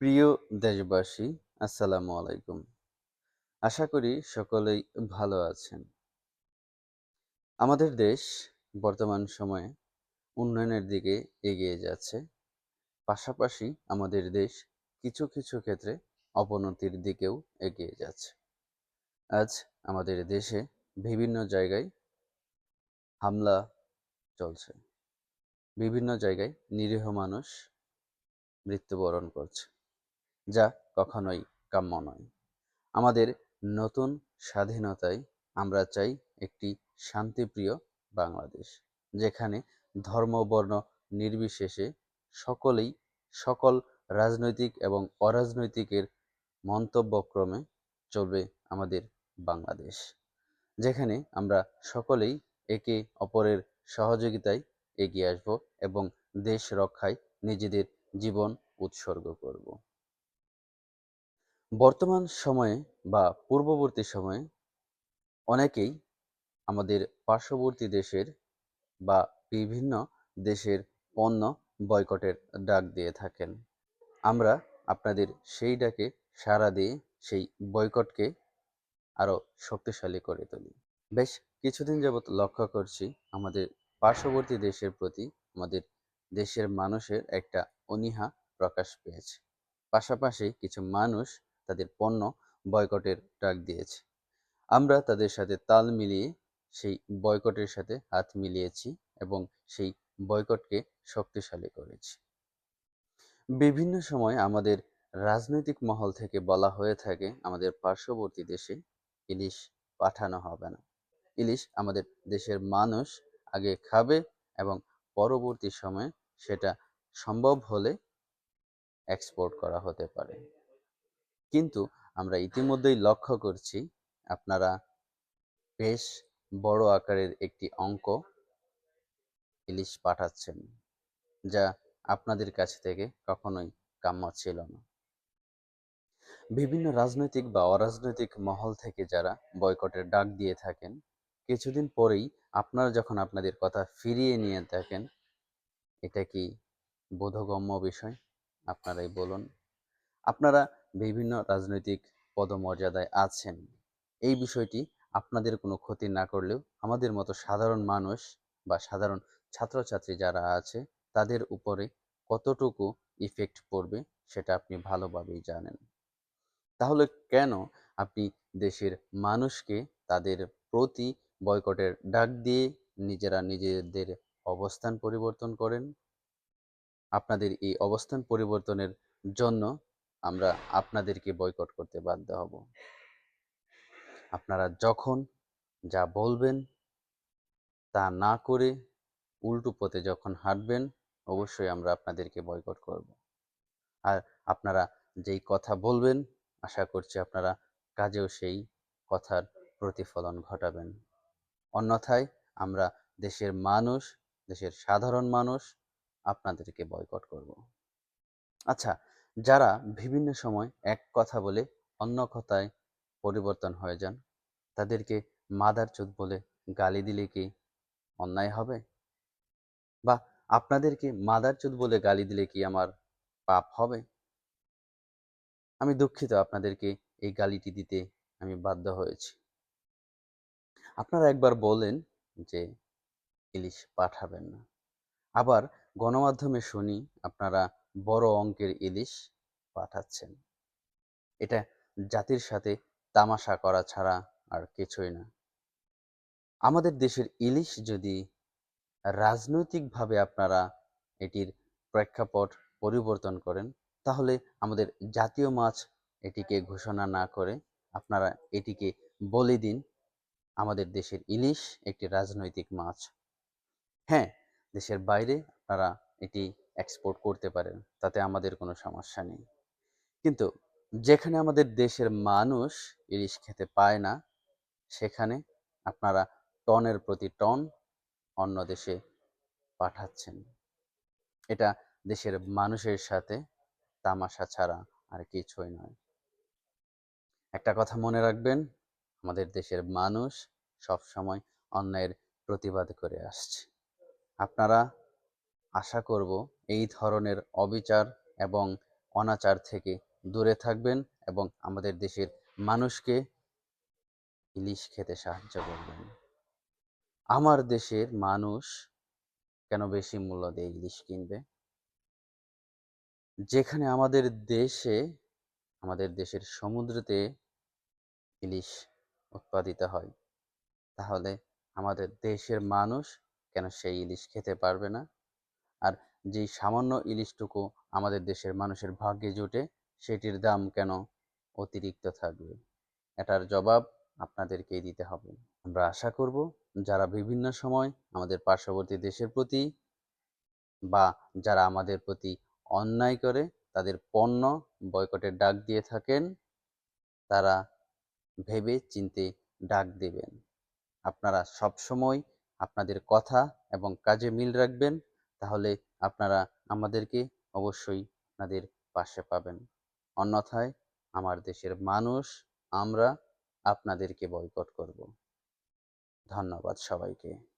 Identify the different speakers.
Speaker 1: প্রিয় দেশবাসী, আসসালামু আলাইকুম। আশা করি সকলেই ভালো আছেন। আমাদের দেশ বর্তমান সময়ে উন্নয়নের দিকে এগিয়ে যাচ্ছে। পাশাপাশি আমাদের দেশ কিছু কিছু ক্ষেত্রে অবনতির দিকেও এগিয়ে যাচ্ছে। আজ আমাদের দেশে বিভিন্ন জায়গায় হামলা চলছে। বিভিন্ন জায়গায় নিরীহ মানুষ মৃত্যুবরণ করছে। যা কখনোই কাম্য নয়। আমাদের নতুন স্বাধীনতায় আমরা চাই একটি শান্তিপ্রিয় বাংলাদেশ, যেখানে ধর্ম, বর্ণ নির্বিশেষে সকলেই সকল রাজনৈতিক এবং অরাজনৈতিকের মন্তব্যক্রমে চলবে আমাদের বাংলাদেশ, যেখানে আমরা সকলেই একে অপরের সহযোগিতায় এগিয়ে আসব এবং দেশ রক্ষায় নিজেদের জীবন উৎসর্গ করব। বর্তমান সময়ে বা পূর্ববর্তী সময়ে অনেকেই আমাদের পার্শ্ববর্তী দেশের বা বিভিন্ন দেশের পণ্য বয়কটের ডাক দিয়ে থাকেন। আমরা আপনাদের সেই ডাকে সাড়া দিয়ে সেই বয়কটকে আরও শক্তিশালী করে তুলি। বেশ কিছুদিন যাবৎ লক্ষ্য করছি আমাদের পার্শ্ববর্তী দেশের প্রতি আমাদের দেশের মানুষের একটা অনীহা প্রকাশ পেয়েছে। পাশাপাশি কিছু মানুষ তাদের পণ্য বয়কটের ডাক দিয়েছে। আমরা তাদের সাথে তাল মিলিয়ে সেই বয়কটের সাথে হাত মিলিয়েছি এবং সেই বয়কটকে শক্তিশালী করেছি। বিভিন্ন সময় আমাদের রাজনৈতিক মহল থেকে বলা হয়ে থাকে, আমাদের পার্শ্ববর্তী দেশে ইলিশ পাঠানো হবে না। ইলিশ আমাদের দেশের মানুষ আগে খাবে এবং পরবর্তী সময়ে সেটা সম্ভব হলে এক্সপোর্ট করা হতে পারে। কিন্তু আমরা ইতিমধ্যেই লক্ষ্য করছি আপনারা বেশ বড় আকারের একটি অঙ্ক ইলিশ পাঠাচ্ছেন, যা আপনাদের কাছ থেকে কখনোই কাম্য ছিল না। বিভিন্ন রাজনৈতিক বা অরাজনৈতিক মহল থেকে যারা বয়কটের ডাক দিয়ে থাকেন, কিছুদিন পরেই আপনারা যখন আপনাদের কথা ফিরিয়ে নিয়ে থাকেন, এটা কি বোধগম্য বিষয়? আপনারাই বলুন। আপনারা বিভিন্ন রাজনৈতিক পদমর্যাদায় আছেন। এই বিষয়টি আপনাদের কোনো ক্ষতি না করলেও আমাদের মতো সাধারণ মানুষ বা সাধারণ ছাত্রছাত্রী যারা আছে, তাদের উপরে কতটুকু ইফেক্ট পড়বে সেটা আপনি ভালোভাবেই জানেন। তাহলে কেন আপনি দেশের মানুষকে তাদের প্রতি বয়কটের ডাক দিয়ে নিজেরা নিজেদের অবস্থান পরিবর্তন করেন? আপনাদের এই অবস্থান পরিবর্তনের জন্য আমরা আপনাদেরকে বয়কট করতে বাধ্য হব। আপনারা যখন যা বলবেন তা না করে উল্টো পথে যখন হাঁটবেন, অবশ্যই আমরা আপনাদেরকে বয়কট করব। আর আপনারা যেই কথা বলবেন, আশা করছি আপনারা কাজেও সেই কথার প্রতিফলন ঘটাবেন। অন্যথায় আমরা দেশের মানুষ, দেশের সাধারণ মানুষ আপনাদেরকে বয়কট করব। আচ্ছা যারা বিভিন্ন সময় এক কথা বলে অন্য কথায় পরিবর্তন হয়ে যান, তাদেরকে মাদার চোদ বলে গালি দিলে কি অন্যায় হবে? বা আপনাদেরকে মাদার চোদ বলে গালি দিলে কি আমার পাপ হবে? আমি দুঃখিত আপনাদেরকে এই গালিটি দিতে আমি বাধ্য হয়েছি। আপনারা একবার বলেন যে ইলিশ পাঠাবেন না। আবার গণমাধ্যমে শুনি আপনারা বড় অঙ্কের ইলিশ পাঠাচ্ছেন। এটা জাতির সাথে তামাশা করা ছাড়া আর কিছুই না। আমাদের দেশের ইলিশ যদি রাজনৈতিকভাবে আপনারা এটির প্রেক্ষাপট পরিবর্তন করেন, তাহলে আমাদের জাতীয় মাছ এটিকে ঘোষণা না করে আপনারা এটিকে বলে দিন, আমাদের দেশের ইলিশ একটি রাজনৈতিক মাছ। হ্যাঁ দেশের বাইরে আপনারা এটি এক্সপোর্ট করতে পারেন, তাতে আমাদের কোনো সমস্যা নেই। কিন্তু যেখানে আমাদের দেশের মানুষ ইলিশ খেতে পায় না, সেখানে আপনারা টনের প্রতি টন অন্য দেশে পাঠাচ্ছেন। এটা দেশের মানুষের সাথে তামাশা ছাড়া আর কিছুই নয়। একটা কথা মনে রাখবেন, আমাদের দেশের মানুষ সব সময় অন্যায়ের প্রতিবাদ করে আসছে। আপনারা আশা করব এই ধরনের অবিচার এবং অনাচার থেকে দূরে থাকবেন এবং আমাদের দেশের মানুষকে ইলিশ খেতে সাহায্য করবেন। আমার দেশের মানুষ কেন বেশি মূল্য দিয়ে ইলিশ কিনবে? যেখানে আমাদের দেশে, আমাদের দেশের সমুদ্রতে ইলিশ উৎপাদিত হয়, তাহলে আমাদের দেশের মানুষ কেন সেই ইলিশ খেতে পারবে না? আর যেই সামান্য ইলিশটুকু আমাদের দেশের মানুষের ভাগ্যে জোটে, সেটির দাম কেন অতিরিক্ত থাকবে? এটার জবাব আপনাদেরকেই দিতে হবে। আমরা আশা করব যারা বিভিন্ন সময় আমাদের পার্শ্ববর্তী দেশের প্রতি বা যারা আমাদের প্রতি অন্যায় করে, তাদের পণ্য বয়কটের ডাক দিয়ে থাকেন, তারা ভেবে চিনতে ডাক দেবেন। আপনারা সবসময় আপনাদের কথা এবং কাজে মিল রাখবেন। তাহলে আপনারা আমাদেরকে অবশ্যই আপনাদের পাশে পাবেন। অন্যথায় আমার দেশের মানুষ, আমরা আপনাদেরকে বয়কট করব। ধন্যবাদ সবাইকে।